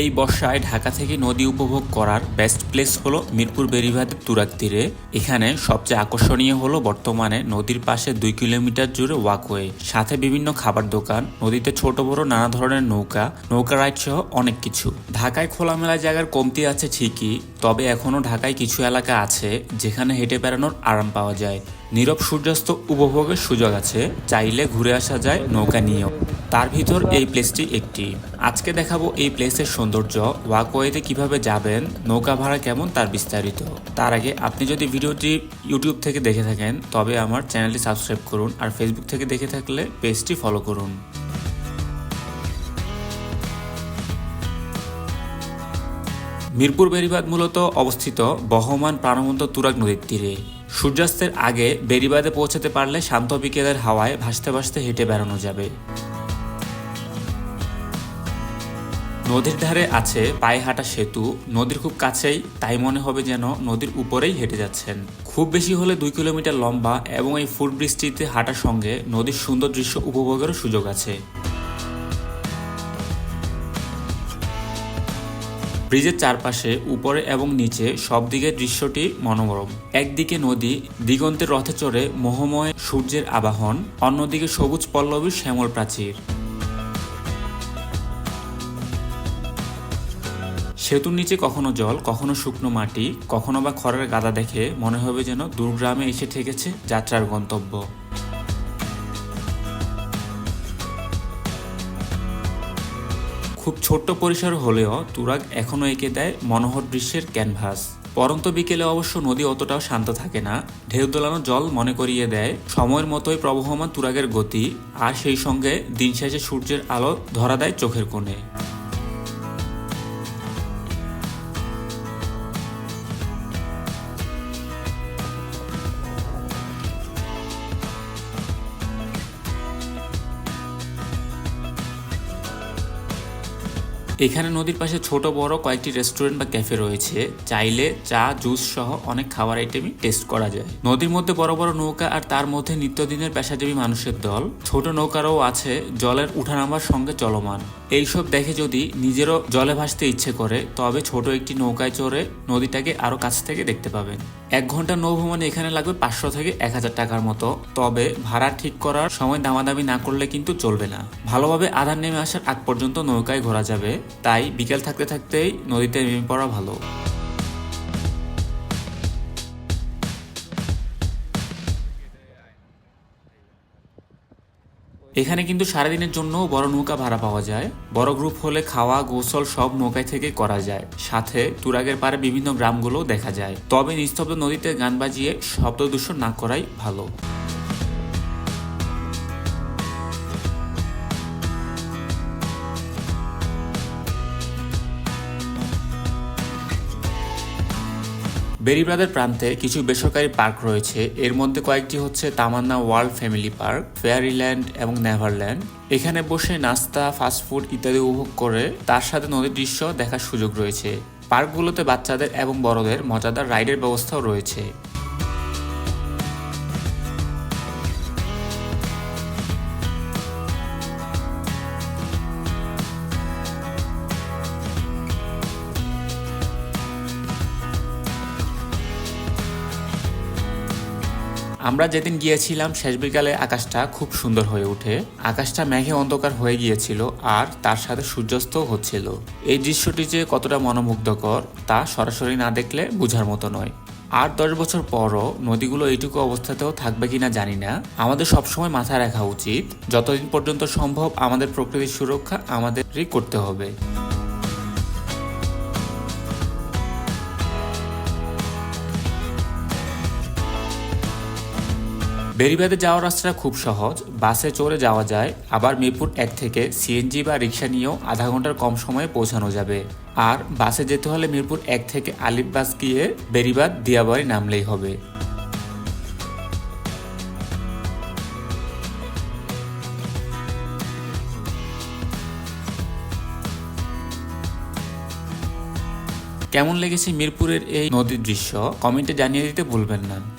এই বর্ষায় ঢাকা থেকে নদী উপভোগ করার বেস্ট প্লেস হলো মিরপুর বেরিবাদের তুরাক তীরে। এখানে সবচেয়ে আকর্ষণীয় হলো বর্তমানে নদীর পাশে দুই কিলোমিটার জুড়ে ওয়াকওয়ে সাথে বিভিন্ন খাবার দোকান, নদীতে ছোট বড় নানা ধরনের নৌকা নৌকা রাইড সহ অনেক কিছু। ঢাকায় খোলামেলা জায়গার কমতি আছে ঠিকই, তবে এখনও ঢাকায় কিছু এলাকা আছে যেখানে হেঁটে বেড়ানোর আরাম পাওয়া যায়। নীরব সূর্যাস্ত উপভোগের সুযোগ আছে, চাইলে ঘুরে আসা যায় নৌকা নিয়েও। তার ভিতর এই প্লেসটি একটি। আজকে দেখাবো এই প্লেসের সৌন্দর্য ওয়াকওয়েতে কীভাবে যাবেন, নৌকা ভাড়া কেমন তার বিস্তারিত। তার আগে আপনি যদি ভিডিওটি ইউটিউব থেকে দেখে থাকেন, তবে আমার চ্যানেলটি সাবস্ক্রাইব করুন আর ফেসবুক থেকে দেখে থাকলে পেজটি ফলো করুন। মিরপুর বেরিবাদ মূলত অবস্থিত বহমান প্রাণবন্ত তুরাগ নদীর তীরে। সূর্যাস্তের আগে বেরিবাদে পৌঁছাতে পারলে শান্ত বিকেলের হাওয়ায় ভাসতে ভাসতে হেঁটে বেড়ানো যাবে। নদীর ধারে আছে পায়ে হাঁটা সেতু। নদীর খুব কাছেই, তাই মনে হবে যেন নদীর উপরেই হেঁটে যাচ্ছেন। খুব বেশি হলে দুই কিলোমিটার লম্বা এবং এই ফুট বৃষ্টিতে হাঁটার সঙ্গে নদীর সুন্দর দৃশ্য উপভোগেরও সুযোগ আছে। ব্রিজের চারপাশে উপরে এবং নিচে সব দিকের দৃশ্যটি মনোরম। একদিকে নদী, দিগন্তের রথে চড়ে মোহময় সূর্যের আবাহন, অন্যদিকে সবুজ পল্লবীর শ্যামল প্রাচীর। সেতুর নিচে কখনো জল, কখনো শুকনো মাটি, কখনো বা খড়ের গাদা দেখে মনে হবে যেন দূরগ্রামে এসে ঠেকেছে যাত্রার গন্তব্য। খুব ছোট্ট পরিসর হলেও তুরাগ এখনও এঁকে দেয় মনোহর দৃশ্যের ক্যানভাস। পরন্ত বিকেলে অবশ্য নদী অতটাও শান্ত থাকে না। ঢেউ দোলানো জল মনে করিয়ে দেয়, সময়ের মতোই প্রবহমান তুরাগের গতি, আর সেই সঙ্গে দিন শেষে সূর্যের আলো ধরা দেয় চোখের কোণে। এখানে নদীর পাশে ছোট, বড় কয়েকটি রেস্টুরেন্ট বা ক্যাফে রয়েছে। চাইলে চা, জুস সহ অনেক খাবার আইটেমই টেস্ট করা যায়। নদীর মধ্যে বড় বড় নৌকা আর তার মধ্যে নিত্যদিনের পেশাজীবী মানুষের দল। ছোট নৌকারও আছে, জলের উঠানামার সঙ্গে চলমান। এইসব দেখে যদি নিজেরও জলে ভাসতে ইচ্ছে করে, তবে ছোট একটি নৌকায় চড়ে নদীটাকে আরও কাছ থেকে দেখতে পাবেন। এক ঘণ্টা নৌভ্রমণে এখানে লাগবে পাঁচশো থেকে এক হাজার টাকার মতো। তবে ভাড়া ঠিক করার সময় দামাদামি না করলে কিন্তু চলবে না। ভালোভাবে আধার নেমে আসার আগ পর্যন্ত নৌকায় ঘোরা যাবে। তাই বিকেল থাকতে থাকতেই নদীতে নেমে পড়া ভালো। এখানে কিন্তু সারাদিনের জন্য বড় নৌকা ভাড়া পাওয়া যায়। বড় গ্রুপ হলে খাওয়া, গোসল সব নৌকায় থেকে করা যায়। সাথে তুরাগের পারে বিভিন্ন গ্রামগুলোও দেখা যায়। তবে নিস্তব্ধ নদীতে গান বাজিয়ে শব্দ দূষণ না করাই ভালো। বেরিব্রাদের প্রান্তে কিছু বেসরকারি পার্ক রয়েছে। এর মধ্যে কয়েকটি হচ্ছে Tamanna world family park, Fairyland এবং নেভারল্যান্ড। এখানে বসে নাস্তা ফাস্টফুড ইত্যাদি উপভোগ করে তার সাথে নদীর দৃশ্য দেখার সুযোগ রয়েছে। পার্কগুলোতে বাচ্চাদের এবং বড়দের মজাদার রাইডের ব্যবস্থাও রয়েছে। আমরা যেদিন গিয়েছিলাম শেষ বিকালে আকাশটা খুব সুন্দর হয়ে ওঠে। আকাশটা মেঘে অন্ধকার হয়ে গিয়েছিল আর তার সাথে সূর্যাস্ত হচ্ছিল। এই দৃশ্যটি যে কতটা মনোমুগ্ধকর তা সরাসরি না দেখলে বোঝার মতো নয়। আট দশ বছর পরও নদীগুলো এইটুকু অবস্থাতেও থাকবে কিনা জানি না। আমাদের সবসময় মাথায় রাখা উচিত, যতদিন পর্যন্ত সম্ভব আমাদের প্রকৃতির সুরক্ষা আমাদেরই করতে হবে। বেরিবাদে যাওয়ার রাস্তাটা খুব সহজ। বাসে চড়ে যাওয়া যায়। আবার মিরপুর এক থেকে সিএনজি বা রিক্সা নিয়েও আধা ঘণ্টার কম সময়ে পৌঁছানো যাবে। আর বাসে যেতে হলে মিরপুর এক থেকে আলিপ বাস গিয়ে বেরিবাদ দিয়াবাড়ি নামলেই হবে। কেমন লেগেছে মিরপুরের এই নদীর দৃশ্য? কমেন্টে জানিয়ে দিতে ভুলবেন না।